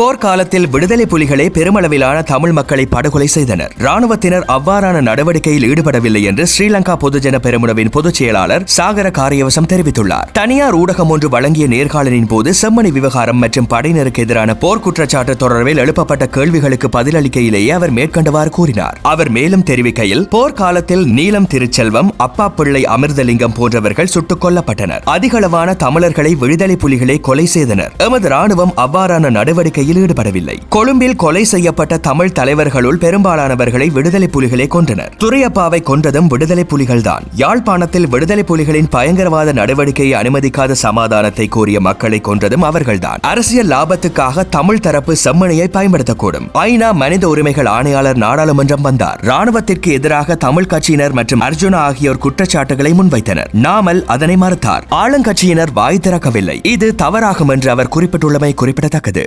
போர்க்காலத்தில் விடுதலை புலிகளே பெருமளவிலான தமிழ் மக்களை படுகொலை செய்தனர். ராணுவத்தினர் அவ்வாறான நடவடிக்கையில் ஈடுபடவில்லை என்று ஸ்ரீலங்கா பொதுஜன பெருமுனவின் பொதுச் செயலாளர் சாகர காரியவசம் தெரிவித்துள்ளார். தனியார் ஊடகம் ஒன்று வழங்கிய நேர்காணலின் போது செம்மணி விவகாரம் மற்றும் படையினருக்கு எதிரான போர் குற்றச்சாட்டு தொடர்பில் எழுப்பப்பட்ட கேள்விகளுக்கு பதிலளிக்கையிலேயே அவர் மேற்கண்டவாறு கூறினார். அவர் மேலும் தெரிவிக்கையில் போர்க்காலத்தில் நீலம் திருச்செல்வம் அப்பா பிள்ளை அமிர்தலிங்கம் போன்றவர்கள் சுட்டுக் கொல்லப்பட்டனர். அதிகளவான தமிழர்களை விடுதலை புலிகளே கொலை செய்தனர். எமது ராணுவம் அவ்வாறான நடவடிக்கையில் ஈடுபடவில்லை. கொழும்பில் கொலை செய்யப்பட்ட தமிழ் தலைவர்களுள் பெரும்பாலானவர்களை விடுதலை புலிகளே கொன்றனர். துரையப்பாவை கொன்றதும் விடுதலை புலிகள்தான். யாழ்ப்பாணத்தில் விடுதலை புலிகளின் பயங்கரவாத நடவடிக்கையை அனுமதிக்காத சமாதானத்தை கோரிய மக்களை கொன்றதும் அவர்கள்தான். அரசியல் லாபத்துக்காக தமிழ் தரப்பு செம்மணியை பயன்படுத்தக்கூடும். ஐநா மனித உரிமைகள் ஆணையாளர் நாடாளுமன்றம் வந்தார். ராணுவத்திற்கு எதிராக தமிழ் கட்சியினர் மற்றும் அர்ஜுனா ஆகியோர் குற்றச்சாட்டுகளை முன்வைத்தனர். நாமல் அதனை மறுத்தார். ஆளுங்கட்சியினர் வாய் திறக்கவில்லை. இது தவறாகும் என்று அவர் குறிப்பிட்டுள்ளமை குறிப்பிடத்தக்கது.